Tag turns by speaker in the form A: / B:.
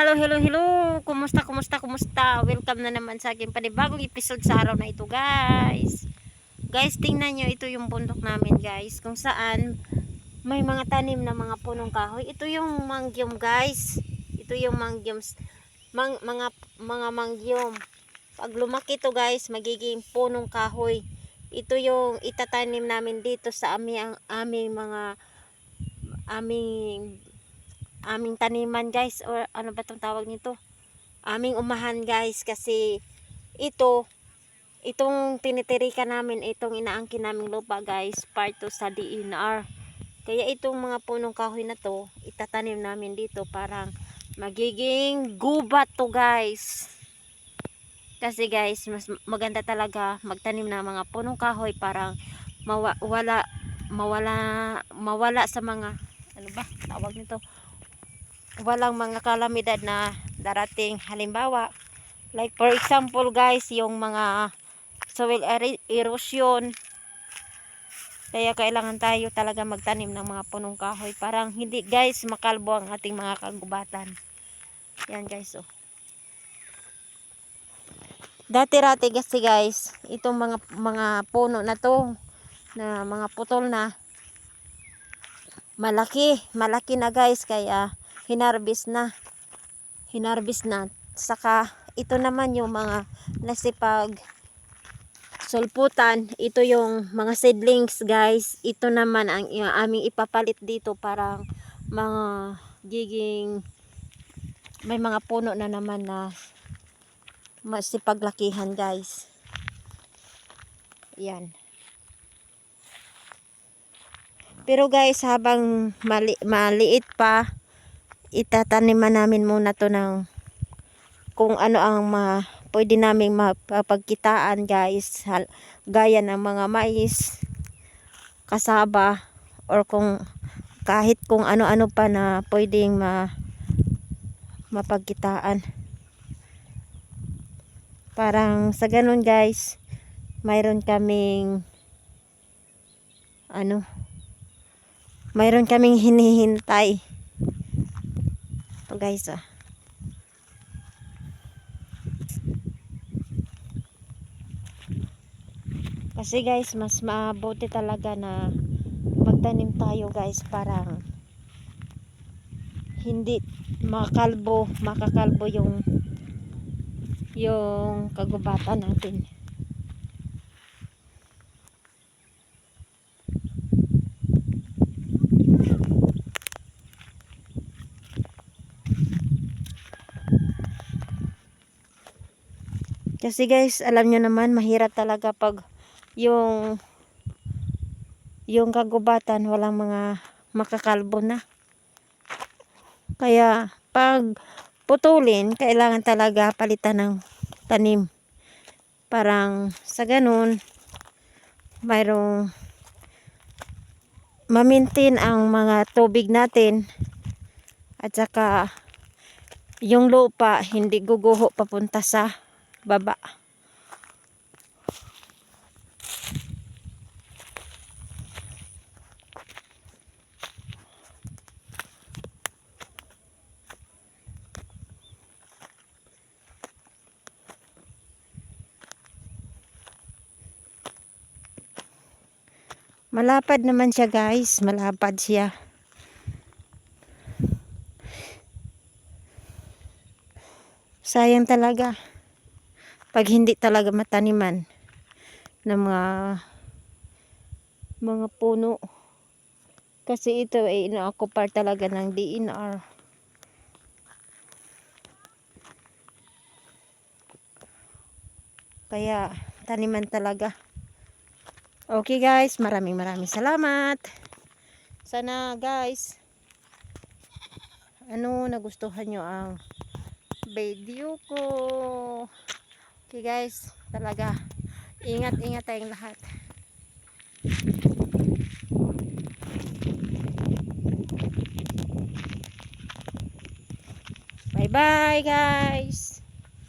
A: Hello, hello, hello. Kumusta, kumusta, kumusta? Welcome na naman sa aking panibagong episode sa araw na ito, guys. Guys, tingnan nyo, ito yung bundok namin, guys. Kung saan may mga tanim na mga punong kahoy. Ito yung mangyom, guys. Ito yung mangyom. Mang, mga, mga mangyom. Pag lumaki to guys, magiging punong kahoy. Ito yung itatanim namin dito sa aming, aming mga aming aming taniman guys or ano ba tong tawag nito? Aming umahan guys kasi ito itong tinitirikan namin itong inaangkin naming lupa guys part to sa DNR kaya itong mga punong kahoy na to itatanim namin dito parang magiging gubat to guys. Kasi guys mas maganda talaga magtanim ng mga punong kahoy parang mawala mawala mawala sa mga ano ba tawag nito walang mga kalamidad na darating. Halimbawa like for example guys yung mga soil erosion. Kaya kailangan tayo talaga magtanim ng mga punong kahoy. Parang hindi guys makalbo ang ating mga kagubatan. Yan guys oh. Dati-rati kasi guys itong mga mga puno na to na mga putol na malaki malaki na guys. Kaya hinarbis na. Hinarbis na. Saka ito naman yung mga nasipag sulputan. Ito yung mga seedlings guys. Ito naman ang aming ipapalit dito parang mga giging may mga puno na naman na masipaglakihan guys. Yan. Pero guys habang mali, maliit pa itataniman namin muna to ng kung ano ang ma, pwede naming mapagkitaan guys. Hal, gaya ng mga mais kasaba or kung kahit kung ano-ano pa na pwedeng ma, mapagkitaan. Parang sa ganun guys mayroon kaming ano mayroon kaming hinihintay guys ah. Kasi guys, mas mabuti talaga na magtanim tayo guys parang hindi makalbo, makakalbo yung yung kagubatan natin. Kasi guys, alam nyo naman, mahirap talaga pag yung yung kagubatan, walang mga makakalbo na. Kaya, pag putulin, kailangan talaga palitan ng tanim. Parang sa ganun, mayroong mamintin ang mga tubig natin at saka yung lupa hindi guguho papunta sa baba. Malapad naman siya guys, malapad siya. Sayang talaga pag hindi talaga mataniman ng mga mga puno. Kasi ito ay ina-occupy talaga ng DNR kaya taniman talaga. Okay guys. Maraming maraming salamat. Sana guys ano nagustuhan nyo ang video ko Okay guys, talaga ingat-ingat tayong lahat. Bye-bye guys.